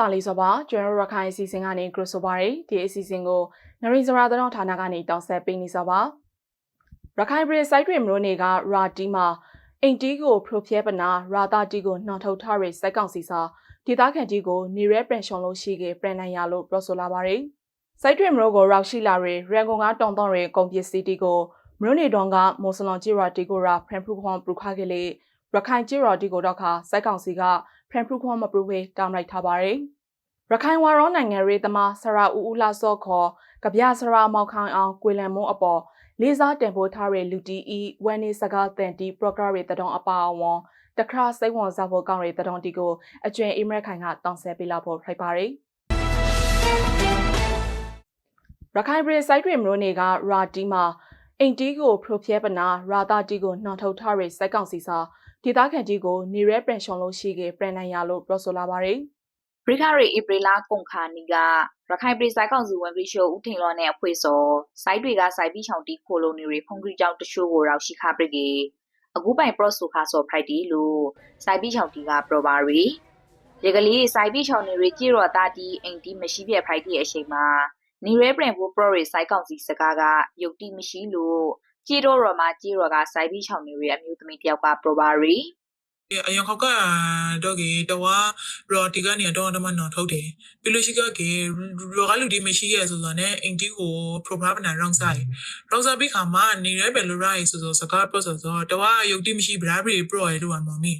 အားလုံးတာလီဆိုပါကျွန်တော်ရခိုင်အစီအစဉ်ကနေ group ဆိုပါတယ်ဒီအစီအစဉ်ကိုနရီစရာသတင်းဌာနကနေတောင်းဆက်ပေးနေဆိုပါရခိုင်ပြည်စိုက်တွေမလို့နေကရာတီမှာအိမ်တီးကိုဖရိုဖျဲပနာရာတာတီကိုနှောင်ထုတ်ထားတဲ့စိုက်ကောင်စီစာဒေသခံတီကိုနေရဲပန်ရှောင်လို့ရှိခဲ့ပြန်နိုင်ရလို့ပြောဆိုလာပါတယ်စိုက်တွေမလို့ကိုရောက်ရှိလာတဲ့ရန်ကုန်ကတောင်တောင်ရဲ့ကုန်ပစ္စည်းတီကိုမလို့နေတောင်ကမော်စလွန်ဂျီရာတီကိုရာဖရန်ဖရူခွန်ပရူခါကလေးရခိုင်ဂျီရာတီကိုတော့ခါစိုက်ကောင်စီက ဖရန်ဖရူခွန်မပရူဝေတောင်းလိုက်ထားပါတယ်ရခိုင်ဝါရောနိုင်ငံရေးသမားဆရာဦးဦးလာစော့ခေါ်ကဗျာဆရာမောက်ခိုင်အောင်ကိုလံမုံအပေါ်လေးစားတင်ပို့ထားတဲ့လူတီဤဝမ်နေစကားတန်တီပရိုဂရမ်ရဲ့တတော်အပါအဝန်တခါစိတ်ဝင်စားဖို့ကောင်းတဲ့တတော်တီကိုအကျွင်အိမရက်ခိုင်ကတောင်းဆပေးလာဖို့ဖိုက်ပါတယ်ရခိုင်ပြည်စိုက်တွေမလို့နေကရာတီမှာအိမ်တီကိုဖရိုဖျဲပနာရာတာတီကိုနှောင်ထုတ်ထားတဲ့စိုက်ကောင်စီစာ ဒေသခံတီကိုနေရဲပန်ရှောင်လို့ရှိခဲ့ပြန်နိုင်ရလို့ပြောဆိုလာပါတယ်ဘရိခရီဧပြီလကုန်ခါနီကရခိုင်ပြည်ဆိုင်ကောင်စုဝန်ပြီးရှိုဦးထင်လောနဲ့အဖွဲ့စောစိုက်တွေကစိုက်ပြီးချောင်းတီခိုလိုနေရီဖုန်ဂရီကြောင့်တရှိုးကိုရောက်ရှိခပရကေအခုပိုင်ပရော့ဆိုခါဆော့ဖရိုက်တီလို့စိုက်ပြီးချောင်းတီကပရောပါရီရေကလေးစိုက်ပြီးချောင်းနေရီကြည်ရော်တာတီအိမ်တီမရှိပြဖရိုက်တီအချိန်မှာနေရဲပရင်ကိုပရော့ရီစိုက်ကောင်စီစကားကယုတ်တီမရှိလို့ ကြည်တော်ရော်မှာကြည်ရော်ကစိုက်ပြီးချောင်းနေရီအမျိုးသမီးတယောက်ကပရောပါရီအရင်ခေါက်ကတော့ကေတဝါရော်တီကနေတော့တမနော်ထုတ်တယ်ပြီးလို့ရှိကကေရောကလူဒီမရှိရဲဆိုတော့ ਨੇ အင်တီကို program နာရောင်းဆိုင်ရောင်းစားပြီးခါမှာနေရဲဘယ်လိုရိုက်ဆိုဆိုစကားပြောဆိုတော့တဝါယုတ်တိမရှိဗရာဘရီ pro ရဲတို့ကမမီ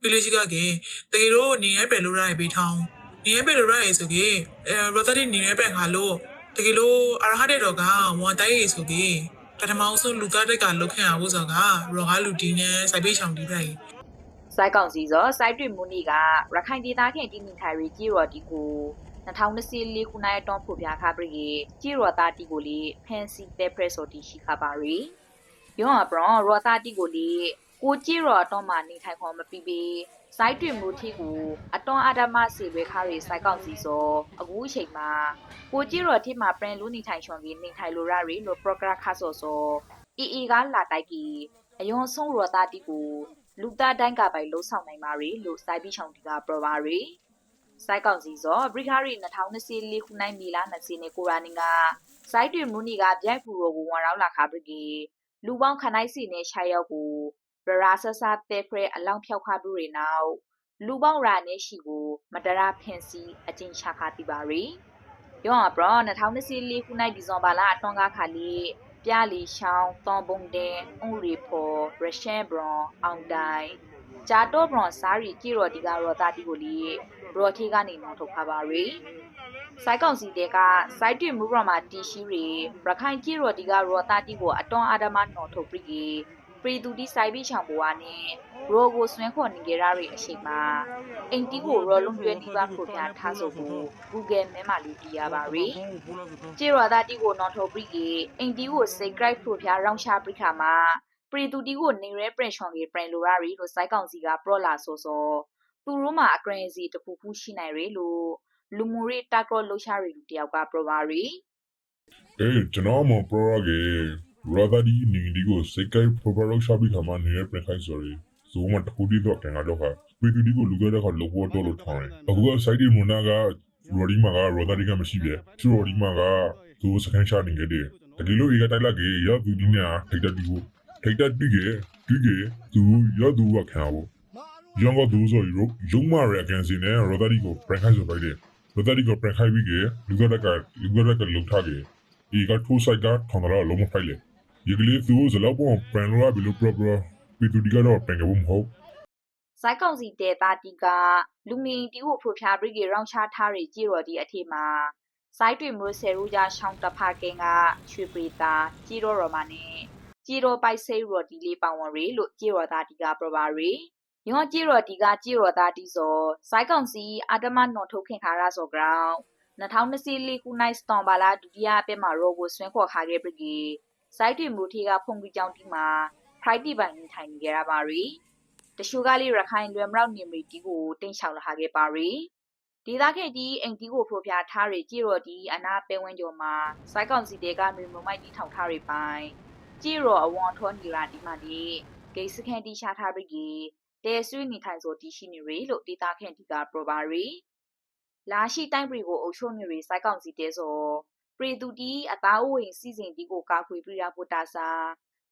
ပြီးလို့ရှိကကေတကယ်လို့နေရဲဘယ်လိုရိုက်ပြီးထောင်းနေရဲဘယ်လိုရိုက်ဆိုကေအဲရောတာဒီနေရဲဘယ်ခါလို့တကယ်လို့အရဟတဲ့တော့ကဝန်တိုင်းရေဆိုကေ ပထမဆုံးလူသားတက်ကလုတ်ခင်အောင်ဆိုကရောကလူဒီနဲ့စိုက်ပေးချောင်ဒီလိုက်စိုက်ကောင်စီစောစိုက်တွင်မူနီကရခိုင်ဒေသခင်တီနီထိုင်ရီကြီးရော်ဒီကို2024ခုနှစ်အတွန်းဖို့ပြခါပရိကြီးရော်တာတီကိုလေဖန်စီတဲပရက်ဆိုတီရှိခါပါရီယောအပရောရော်တာတီကိုလေ ကိုကြီးရော်အတွန်းမှာနေထိုင်ခေါ်မပြီးပြီးစိုက်တွင်မူထီကိုအတွန်းအာဒမစီဝဲခါရီစိုက်ကောင်စီစောအခုအချိန်မှာကိုကြီးရော်ထီမှာပရင်လူနေထိုင်ချွန်ပြီးနေထိုင်လိုရရီလို့ program ခါစောစောအီအီကလာတိုက်ကြီးအယွန်ဆုံးရော်တာတီကိုလူသားတိုင်းကပိုင်လှုပ်ဆောင်နိုင်ပါရီလို့စိုက်ပြီးချောင်းတီကပြောပါရီစိုက်ကောင်စီစောဘရိခရီ2024ခုနိုင်မီလာ20နဲ့ကိုရာနင်ကစိုက်တွင်မူနီကဗျိုက်ဖူရောကိုဝန်ရောက်လာခါပရီလူပေါင်းခနိုင်စီနဲ့ရှာရောက်ကို ရရာဆဆတဲဖရဲအလောင်းဖြောက်ခါဘူးတွေနောက်လူပေါင်းရာနဲ့ရှိကိုမတရာဖင်စီအကျဉ်းချခါတိပါရီယောအပရ2024ခုနိုင်ဒီဇွန်ဘာလအတွန်းကားခါလီပြလီရှောင်းတောဘုံတဲ့ဥရီဖော်ရရှန်ဘရွန်အောင်တိုင်ဂျာတော့ဘရွန်စားရီကြည်ရော်ဒီကရောတာတီကိုလီရော်ထီကနေနောက်ထုတ်ခါပါရီစိုက်ကောင်စီတဲကစိုက်တွင်မူဘရမှာတီရှိရီရခိုင်ကြည်ရော်ဒီကရောတာတီကိုအတွန်းအာဒမနော်ထုတ်ပြီး ပရီတူတီဆိုင်ပြီးချောင်ပေါ်ကနေရောကိုဆွင်းခေါ်နေကြရတဲ့အချိန်မှာအိမ်တီကိုရောလုံးကျွဲတီးပါဖို့ပြထားဆိုဖို့ Google မဲမှာလူတီးရပါရီကျေရတာတီကိုနော်ထုတ်ပြီးကအိမ်တီကို subscribe ဖို့ပြရောင်းချပြီးခါမှာပရီတူတီကိုနေရဲ print ချောင်ကြီး print လိုရရီလို့စိုက်ကောင်စီက pro လာဆိုဆိုသူတို့မှာအကရင်စီတပူပူရှိနိုင်ရီလို့လူမှုရေးတာကောလှရှာရီလူတယောက်က pro ပါရီအေးကျွန်တော်မ pro ရကေရာဒါဒီနင်းဒီကိုစိတ်ကိုက်ပပရောရှာပြီးခါမှနေရပြန်ခိုင်းစော်ရီဇိုးမတခုဒီတော့ကန်ကတော့ခါပီတူဒီကိုလူကြတဲ့ခါလောဘောတော့လို့ထောင်းတယ်အခုက site ဒီမွန်နာကရော်ဒီမာကရော်ဒါဒီကမရှိပြချူရော်ဒီမာကဇိုးစကန်ရှာ နေကြတယ်တကယ်လို့အေကတိုက်လာကေရသူဒီညာထိတ်တတူကိုထိတ်တတူကေတူကေသူရသူကခံဖို့ရန်ကဒူဆိုရုယုံမာရကန်စီနဲ့ရော်ဒါဒီကိုပြန်ခိုင်းစော်လိုက်တယ်ရော်ဒါဒီကိုပြန်ခိုင်းပြီးကေလူကြတဲ့ကလူကြတဲ့ကလုံထားကေ ဒီကထိုးဆိုင်ကထောင်းတော့လုံးမဖိုက်လေဒီကလေးသူဇလောက်ပေါ်ပန်လာဘီလိုပရပရပီတူဒီကတော့ပန်ကဘုံမဟုတ်စိုက်ကောင်စီတဲတာတီကလူမီတီကိုဖရိုဖျာဘရိကေရောင်းချထားရကြည်တော်ဒီအထေမှာစိုက်တွေမျိုးဆယ်ရူကြရှောင်းတဖကင်းကရွှေပရီတာကြည်တော်ရော်မနဲ့ကြည်တော်ပိုက်ဆေးရော်ဒီလေးပောင်ဝရီလို့ကြည်တော်သားတီကပရပါရီယောကြည်တော်ဒီကကြည်တော်သားတီဆိုစိုက်ကောင်စီအာတမနော်ထုတ်ခင်ခါရဆိုဂရောင်း2024ခုနိုင်စတွန်ဘာလာဒုတိယအပက်မှာရောကိုဆွဲခေါ်ခါခဲ့ပြီ site တွေမူထေကဖုန်ကြီးကြောင်းတီမှာ pride ပိုင်နေထိုင်နေကြရပါရီတရှုကလေးရခိုင်လွယ်မရောက်နေမီတီကိုတင်ချောင်လာခဲ့ပါရီဒေသခေတီအိမ်တီကိုဖိုးပြထားရကြည်ရော်ဒီအနာပဲဝင်းကျော်မှာစိုက်ကောင်စီတဲကမြေမမိုက်တီထောင်ထားရပိုင်ကြည်ရော်အဝွန်ထောနေရာဒီမှာဒီဂိတ်စခန်တီရှာထားပြီးတဲဆွေးနေထိုင်ဆိုတီရှိနေရလို့ဒေသခေတီကပရပါရီလာရှိတိုင်းပြည်ကိုအုပ်ချုပ်နေရစိုက်ကောင်စီတဲဆို ပရီတူတီအသားအဝင်စီစဉ်ဒီကိုကာခွေပြရဖို့တာစာ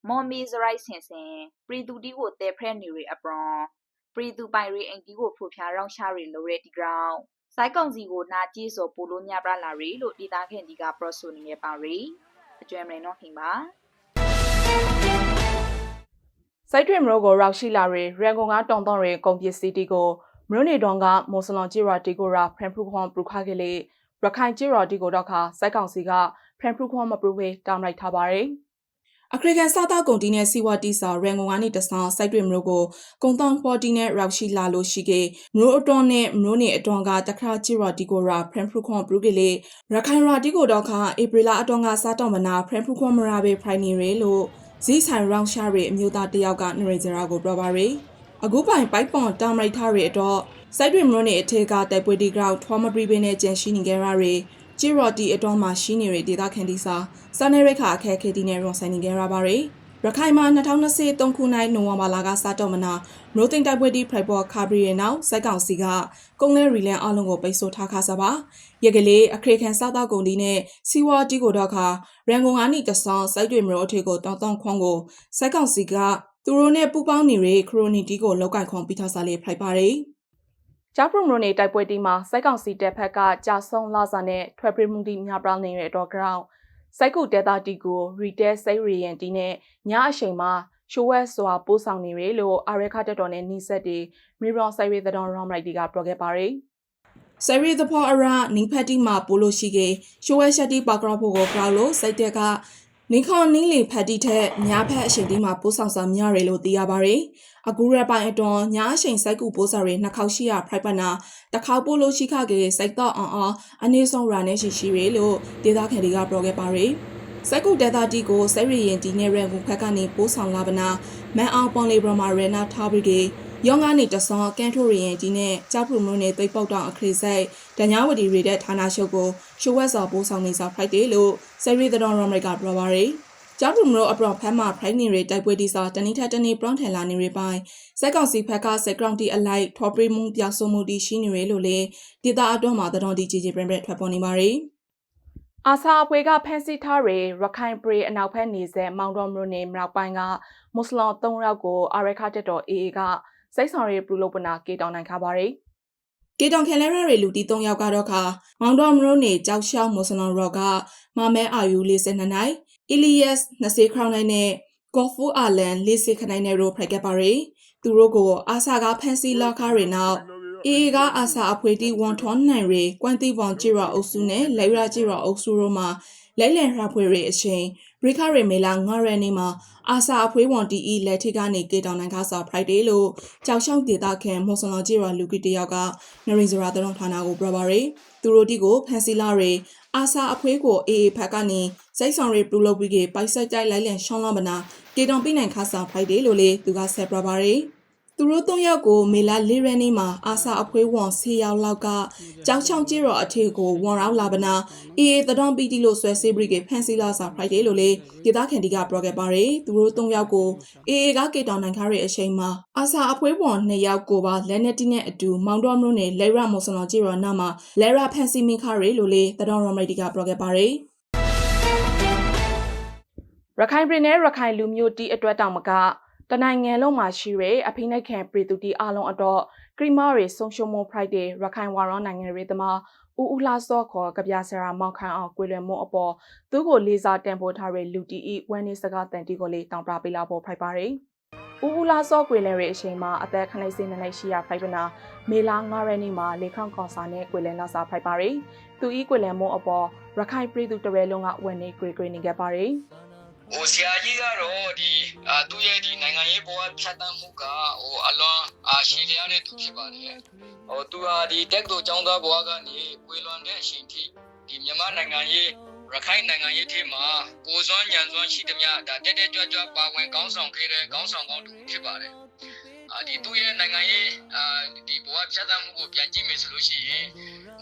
မော်မီဇရိုက်ဆင်ဆင်ပရီတူတီကိုတဲဖရက်နေရအပရွန်ပရီတူပိုင်ရီအင်တီကိုဖူဖြာရောင်းရှာရီလိုရဲတီဂရောင်းစိုက်ကောင်စီကိုနာကြည့်ဆိုပိုလိုညပလာရီလို့ဒေတာခင်ဒီကပရော့ဆိုနေရပါရီအကျွမ်းမရနော်ခင်ပါစိုက်တွင်မရိုကိုရောက်ရှိလာရီရန်ကုန်ကတောင်တောင်ရီကုန်ပစ္စည်းတီကိုမရိုနေတောင်ကမော်စလွန်ဂျီရာတီကိုရာဖရန်ဖရူခွန်ပရူခါကလေး ရခိုင်ဂျီရာတီကိုတော့ခါစိုက်ကောင်စီကဖရန်ဖရူခွန်မပရူဝေတောင်းလိုက်ထားပါရီအခရိကန်စားတောက်ကုန်တီနဲ့စီဝါတီစာရန်ကုန်ကနေတဆောင်စိုက်တွင်မရိုကိုကုံတောင်ပေါ်တီနဲ့ရောက်ရှိလာလို့ရှိကေမရိုအတွန်းနဲ့မရိုနေအတွန်းကတခါဂျီရာတီကိုရာဖရန်ဖရူခွန်ပရူကလေးရခိုင်ရာတီကိုတော့ခါဧပြီလအတွန်းကစားတောက်မနာဖရန်ဖရူခွန်မရာဘေဖရိုင်နီရဲလို့ဇီဆိုင်ရောင်ရှာရီအမျိုးသားတယောက်ကနရေဂျရာကိုပြောပါရီ အခုပိုင်ပိုက်ပွန်တာမရိထားရီတော့စိုက်တွင်မလို့နေအထက်ကတိုက်ပွဲဒီဂရောက်ထွားမပရီပင်းနဲ့ကြံရှိနေကြရရီဂျီရော်တီအတော်မှာရှိနေရီဒေတာခန်ဒီစာစာနေရိခအခက်ခဲတီနဲ့ရွန်ဆိုင်နေကြရပါရီရခိုင်မှာ2023ခုနှစ်နိုဝင်ဘာလကစတော့မနာမိုးသိမ့်တိုက်ပွဲဒီဖရိုက်ဘော်ခါဘရီရဲ့နောက်စိုက်ကောင်စီကကုန်းလဲရီလန်အလုံးကိုပိတ်ဆို့ထားခါစားပါရက်ကလေးအခရိကန်စားတော့ကုန်ဒီနဲ့စီဝါတီကိုတော့ခါရန်ကုန်ကနေတဆောင်စိုက်တွေမျိုးအထက်ကိုတောင်းတောင်းခွန်ကိုစိုက်ကောင်စီက သူတို့နဲ့ပူပေါင်းနေတဲ့ခရိုနီတီကိုလောက်ကင်ခွန်ပြီးထားစားလေးဖိုက်ပါတယ်ကျောက်ပရုံရိုနေတိုက်ပွဲတီမှာစိုက်ကောင်စီတပ်ဖက်ကကြာဆုံးလာစာနဲ့ထွက်ပြေးမှုတီမြပရောင်းနေတဲ့တော့ ground စိုက်ကုဒေတာတီကိုရီတဲစိတ်ရီယန်တီနဲ့ညအချိန်မှာရှိုးဝဲစွာပို့ဆောင်နေရလို့အာရခတက်တော်နဲ့နှိစက်တီမီရောင်ဆိုင်ရီသတော်ရောင်းလိုက်တီကပြောခဲ့ပါတယ်ဆယ်ရီသဖောအရာနင်းဖက်တီမှာပိုလို့ရှိကေရှိုးဝဲရှက်တီပါကရဖို့ကိုပြောက်လို့စိတ်တက်က နင်းခွန်နင်းလီဖက်တီထက်ညာဖက်အချိန်တီမှာပို့ဆောင်ဆောင်များရလို့သိရပါတယ်အခုရက်ပိုင်းအတွင်းညာအချိန်စိုက်ကူပိုးစာတွေနှစ်ခေါက်ရှိရဖရိုက်ပနာတစ်ခေါက်ပို့လို့ရှိခကေစိုက်တော့အောင်အောင်အနည်းဆုံးရာနဲ့ရှိရှိရလို့ဒေသခံတွေကပြောခဲ့ပါတယ်စက်ကူဒေတာတီကိုဆက်ရီရင်ဒီနေရန်ကုန်ဖက်ကနေပိုးဆောင်လာပနာမန်အောင်ပွန်လီဘရမာရနာထားပြီးကေ ယောင်ကနေတဆောကန်ထိုရီရင်ဒီနဲ့ကြောက်ပရုမလို့နဲ့သိပ်ပေါက်တောင်အခရိဆိုင်ဒညာဝတီရီတဲ့ဌာနရှုပ်ကိုရှိုးဝက်စာပိုးဆောင်နေစာဖိုက်တယ်လို့ဆက်ရီသတော်ရမရိကပြောပါရယ်ကျောင်းပရုမလို့အပရောဖမ်းမှာဖိုင်နေရတိုက်ပွဲတီစာတနိထက်တနိပရောင်းထန်လာနေရပိုင်းစက်ကောင်စီဖက်ကစက်ကောင်တီအလိုက်ထော်ပရီမုံပြောက်ဆုံမှုတီရှိနေရလို့လေဒေတာအတွန်းမှာသတော်တီကြီးကြီးပြင်းပြထွက်ပေါ်နေပါရယ်အာဆာအပွေကဖန်စီထားရေရခိုင်ပရီအနောက်ဘက်နေဆက်မောင်တော်မြို့နယ်မြောက်ပိုင်းကမွတ်စလင်၃ယောက်ကိုအာရခတက်တော် AA က စိတ်ဆောင်ရေးပြုလုပ်ပနာကေတောင်နိုင်ခါပါရယ်ကေတောင်ခဲလဲရရေလူတီ၃ယောက်ကတော့ခါမောင်တော်မြို့နယ်ကြောက်ရှောက်မွတ်စလင်ရော့ကမမဲအာယူ42နိုင်အီလီယက်20ခရောင်းနိုင်နဲ့ကော်ဖူအာလန်40ခနိုင်နဲ့ရိုဖရက်ကပါရယ်သူတို့ကိုအာဆာကဖန်စီလာခါရေနောက်အေကအာဆာအဖွေတီဝန်ထွန်နိုင်ရေကွမ်တီဝန်ဂျီရာအုပ်စုနဲ့လေရာဂျီရာအုပ်စုတို့မှာ လဲလန်ရဖွေရေအချိန်ရိခရေမေလာငါရနေမှာအာဆာအဖွေးဝန်တီအီလက်ထိကနေကေတောင်နိုင်ခါစာဖရိုက်ဒေးလို့ကြောက်ရှောင်းဒေတာခင်မော်ဆလော်ဂျီရာလူကီတယောက်ကနရိဇရာတရုံဌာနကိုပြောပါရယ်သူတို့တီကိုဖန်စီလာရေအာဆာအဖွေးကိုအေအေဖက်ကနေစိတ်ဆောင်ရေပလူလုပ်ပြီးပိုက်ဆက်ကြိုက်လိုက်လန်ရှောင်းလာမနာကေတောင်ပြနိုင်ခါစာဖရိုက်ဒေးလို့လေသူကဆက်ပြပါရယ် သူတို့သုံးယောက်ကိုမေလာလေးရန်နေမှာအာစာအဖွေးဝန်ဆေးယောက်လောက်ကကြောက်ချောင်းကြီးရောအထေကိုဝန်ရောက်လာပနာအေးတတော်ပီတီလို့ဆွဲဆေးဘရီကဖန်စီလာစာဖရိုက်ဒေးလို့လေဒေတာခင်ဒီကပြောခဲ့ပါရယ်သူတို့သုံးယောက်ကိုအေးကကေတောင်နိုင်ခါရဲ့အချိန်မှာအာစာအဖွေးဝန်နှစ်ယောက်ကိုပါလက်နက်တီနဲ့အတူမောင်တော်မျိုးနဲ့လဲရမော်ဆလော်ကြီးရောနာမှာလဲရဖန်စီမင်ခါရဲ့လို့လေတတော်ရော်မရီဒီကပြောခဲ့ပါရယ်ရခိုင်ပြည်နယ်ရခိုင်လူမျိုးတီအတွက်တောင်မက တနိုင်ငံလုံးမှာရှိတဲ့အဖိနှိတ်ခံပြည်သူတီအလုံးအတော့ကရီမာရီဆုံးရှုံးမှု Friday ရခိုင်ဝါရောနိုင်ငံရေးသမားဦးဦးလှစောခေါ်ကဗျာဆရာမောက်ခန့်အောင်ကွေလွယ်မုံအပေါ်သူ့ကိုလေးစားတန်ဖိုးထားတဲ့လူတီဤဝမ်းနေစကားတန်တီကိုလေးတောင်းပပေးလာဖို့ဖိုက်ပါရယ်ဦးဦးလာစောကွေလဲရဲ့အချိန်မှာအသက်ခဏစိနေလိုက်ရှိရဖိုက်ပနာမေလာ9ရက်နေ့မှာလေခေါန့်ကွန်ဆာနဲ့ကွေလဲလာစာဖိုက်ပါရယ်သူဤကွေလဲမုံအပေါ်ရခိုင်ပြည်သူတရဲလုံးကဝန်နေဂရီဂရီနေခဲ့ပါရယ် ဟိုဆရာကြီးကတော့ဒီအာသူ့ရဲ့ဒီနိုင်ငံရေးဘဝဖြတ်တန်းမှုကဟိုအလွန်အာရှည်လျားတဲ့သူဖြစ်ပါတယ်ဟိုသူဟာဒီတက်တို့ចောင်းသားဘဝကနေကွေလွန်တဲ့အချိန်ထိဒီမြန်မာနိုင်ငံရေးရခိုင်နိုင်ငံရေးထဲမှာကိုစွမ်းညံစွမ်းရှိသမျှဒါတက်တက်ကြွကြွပါဝင်ကောင်းဆောင်ခဲ့တဲ့ကောင်းဆောင်ကောင်းတူဖြစ်ပါတယ်အာဒီသူ့ရဲ့နိုင်ငံရေးအာဒီဘဝဖြတ်တန်းမှုကိုပြန်ကြည့်မယ်ဆိုလို့ရှိရင်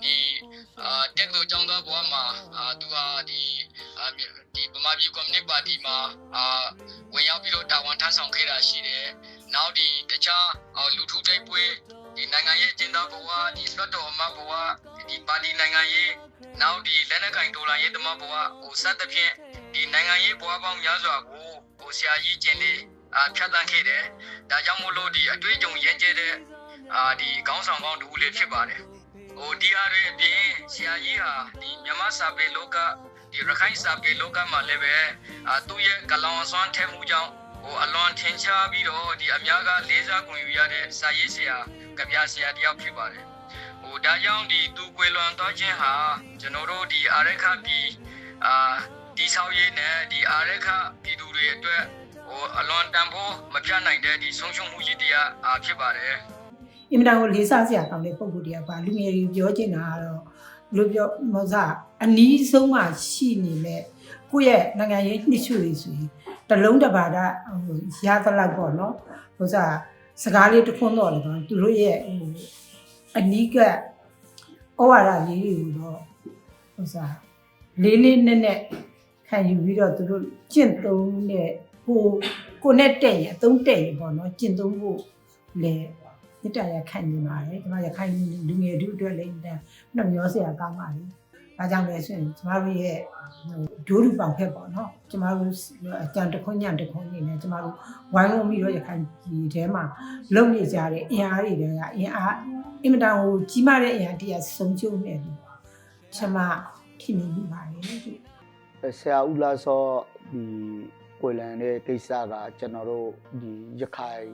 ဒီအာတက်တို့ចောင်းသားဘဝမှာအာသူဟာဒီအာဒီဗမာပြည်ကွန်မြူနစ်ပါတီမှာအာဝင်ရောက်ပြီးတော့တာဝန်ထမ်းဆောင်ခဲ့တာရှိတယ်။နောက်ဒီတခြားအော်လူထုတိုက်ပွဲဒီနိုင်ငံရေးအကျဉ်းသားဘဝဒီလွတ်တော်အမတ်ဘဝဒီဒီပါတီနိုင်ငံရေးနောက်ဒီလက်နက်ကင်ဒေါ်လာရေးတမဘဝဟိုစသဖြင့်ဒီနိုင်ငံရေးဘဝပေါင်းများစွာကိုဟိုဆရာကြီးကျင်းနေအာဖြတ်တန်းခဲ့တယ်ဒါကြောင့်မို့လို့ဒီအတွေ့အကြုံရင့်ကျက်တဲ့အာဒီခေါင်းဆောင်ကောင်းတူလေးဖြစ်ပါတယ် ဟိုဒီဟာတွေအပြင်ဆရာကြီးဟာဒီမြန်မာစာပေလောကဒီရခိုင်စာပေလောကမှာလည်းပဲအာသူ့ရဲ့ကလောင်အစွမ်းထဲမှုကြောင့်ဟိုအလွန်ထင်ရှားပြီးတော့ဒီအများကလေးစားခွင့်ယူရတဲ့စာရေးဆရာကဗျာဆရာတယောက်ဖြစ်ပါတယ်ဟိုဒါကြောင့်ဒီသူကွယ်လွန်သွားခြင်းဟာကျွန်တော်တို့ဒီအာရခပြည်အာဒီဆောက်ရေးနဲ့ဒီအာရခပြည်သူတွေအတွက်ဟိုအလွန်တန်ဖိုးမပြတ်နိုင်တဲ့ဒီဆုံးရှုံးမှုကြီးတရားအာဖြစ်ပါတယ် အင်မတန်ကိုလေးစားစရာကောင်းတဲ့ပုံစံတွေကပါလူငယ်တွေပြောချင်တာကတော့ဘယ်လိုပြောမဟုတ်စားအနီးဆုံးမှရှိနေမဲ့ကိုယ့်ရဲ့နိုင်ငံရေးနှစ်ချွေဆိုရင်တစ်လုံးတစ်ပါဒဟိုရသလောက်ပေါ့နော်ဟိုစားစကားလေးတစ်ခွန်းတော့လည်းပေါ့သူတို့ရဲ့ဟိုအနီးကဩဝါဒလေးတွေကိုတော့ဟိုစားလေးလေးနက်နက်ခံယူပြီးတော့သူတို့ကျင့်သုံးတဲ့ဟိုကိုနဲ့တဲ့ရင်အသုံးတဲ့ရင်ပေါ့နော်ကျင့်သုံးဖို့လေ မေတ္တာရခံနေပါတယ်ကျွန်မရခိုင်လူငယ်တို့အတွက်လည်းတဲ့နှမျောစရာကောင်းပါလေ။ဒါကြောင့်လည်းဆိုရင်ကျွန်မတို့ရဲ့ဒိုးလူပေါင်ဖက်ပေါ့နော်။ကျွန်မတို့အကြံတစ်ခွညံတစ်ခွနေနဲ့ကျွန်မတို့ဝိုင်းဝန်းပြီးတော့ရခိုင်ပြည်ထဲမှာလုံနေကြတဲ့အင်အားတွေကအင်အားအင်မတန်ကိုကြီးမားတဲ့အင်အားတရားဆုံးကျုံနေတယ်။ကျွန်မထင်နေပါတယ်လို့ဆရာဦးလာစောဒီကိုယ်လန်တဲ့ကိစ္စကကျွန်တော်တို့ဒီရခိုင်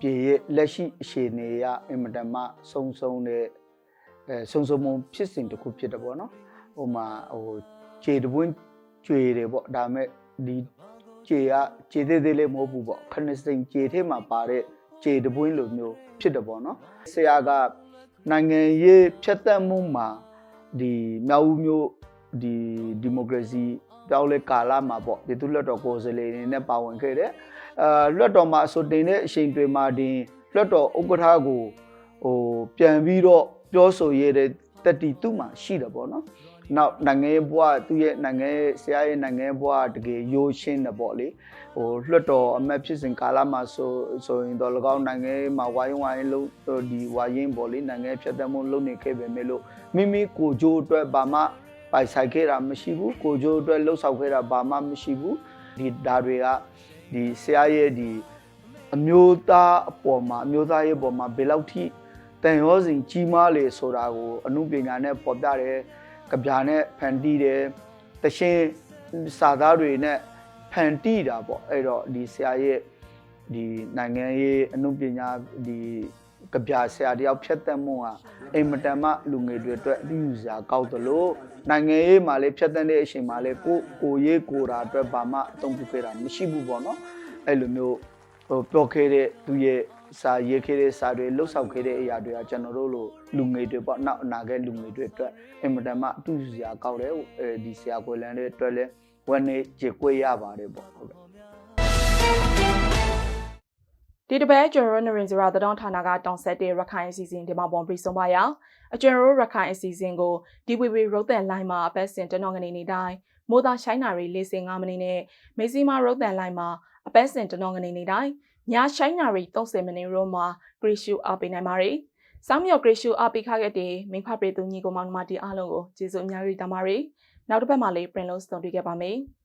ပြည်ရဲ့လက်ရှိအခြေအနေရအင်မတန်မှစုံစုံတဲ့အဲစုံစုံမဖြစ်စဉ်တစ်ခုဖြစ်တယ်ပေါ့နော်ဟိုမှာဟိုခြေတပွင့်ကျွေတယ်ပေါ့ဒါပေမဲ့ဒီခြေကခြေသေးသေးလေးမဟုတ်ဘူးပေါ့ခဏစိန်ခြေထဲမှာပါတဲ့ခြေတပွင့်လိုမျိုးဖြစ်တယ်ပေါ့နော်ဆရာကနိုင်ငံရေးဖြတ်သက်မှုမှာဒီမြောက်ဦးမျိုးဒီဒီမိုကရေစီပြောင်းလဲကာလမှာပေါ့ပြည်သူ့လွှတ်တော်ကိုယ်စားလှယ်တွေနဲ့ပါဝင်ခဲ့တယ် အာလွှတ်တော်မှာအဆိုတင်တဲ့အချိန်တွေမှာဒီလွှတ်တော်ဥက္ကဋ္ဌကိုဟိုပြန်ပြီးတော့ပြောဆိုရတဲ့တက်တီသူ့မှာရှိတယ်ပေါ့နော်နောက်နိုင်ငံရေးဘဝသူ့ရဲ့နိုင်ငံရေးဆရာရဲ့နိုင်ငံရေးဘဝတကယ်ရိုးရှင်းတယ်ပေါ့လေဟိုလွှတ်တော်အမတ်ဖြစ်စဉ်ကာလမှာဆိုဆိုရင်တော့၎င်းနိုင်ငံရေးမှာဝိုင်းဝိုင်းလုံးဒီဝါရင်ပေါ့လေနိုင်ငံရေးဖြတ်သန်းမှုလုပ်နေခဲ့ပေမဲ့လို့မိမိကိုကြိုးအတွက်ဘာမှပိုက်ဆိုင်ခဲ့တာမရှိဘူးကိုကြိုးအတွက်လှုပ်ဆောင်ခဲ့တာဘာမှမရှိဘူးဒီဒါတွေက ဒီဆရာရဲ့ဒီအမျိုးသားအပေါ်မှာအမျိုးသားရဲ့အပေါ်မှာဘယ်လောက်ထိတန်ရောစဉ်ကြီးမားလေဆိုတာကိုအမှုပညာနဲ့ပေါ်ပြတယ်ကြပြာနဲ့ဖန်တီးတယ်တရှင်စာသားတွေနဲ့ဖန်တီးတာပေါ့အဲ့တော့ဒီဆရာရဲ့ဒီနိုင်ငံရေးအမှုပညာဒီ ကြပြဆရာတယောက်ဖြတ်သက်မှုဟာအိမ်မတန်မှလူငယ်တွေအတွက်အထူးယူစရာကောက်သလိုနိုင်ငံရေးမှာလည်းဖြတ်သက်တဲ့အချိန်မှာလည်းကိုကိုရေးကိုတာအတွက်ဘာမှအသုံးပြုခဲ့တာမရှိဘူးပေါ့နော်အဲ့လိုမျိုးဟိုပြောခဲ့တဲ့သူရဲ့စာရေးခဲ့တဲ့စာတွေလှုပ်ဆောင်ခဲ့တဲ့အရာတွေကကျွန်တော်တို့လိုလူငယ်တွေပေါ့နောက်အနာဂတ်လူငယ်တွေအတွက်အင်မတန်မှအထူးယူစရာကောက်တယ်အဲဒီဆရာကိုလန်းတဲ့အတွက်လည်းဝန်နေကြေကွေးရပါတယ်ပေါ့ဟုတ်ကဲ့ ဒီတစ်ပတ်ကျွန်တော်တို့နရင်စရာသတောင်းဌာနကတောင်းဆက်တဲ့ရခိုင်အစီအစဉ်ဒီမှာပုံပြီးဆုံးပါရအောင်အကျွန်တော်တို့ရခိုင်အစီအစဉ်ကို DWB ရုပ်သံလိုင်းမှာအပတ်စဉ်တနင်္ဂနွေနေ့တိုင်းမိုးသားရှိုင်းနာရီ45မိနစ်နဲ့မေစီမာရုပ်သံလိုင်းမှာအပတ်စဉ်တနင်္ဂနွေနေ့တိုင်းညရှိုင်းနာရီ30မိနစ်ရိုးမှာဂရီရှူအားပေးနိုင်ပါတယ်။စောင်းမြော်ဂရီရှူအားပေးခခဲ့တဲ့မိဖပရိသူညီကိုမောင်နှမတီအားလုံးကိုကျေးဇူးအများကြီးတင်ပါတယ်။နောက်တစ်ပတ်မှာလေးပြင်လို့ဆုံတွေ့ခဲ့ပါမယ်။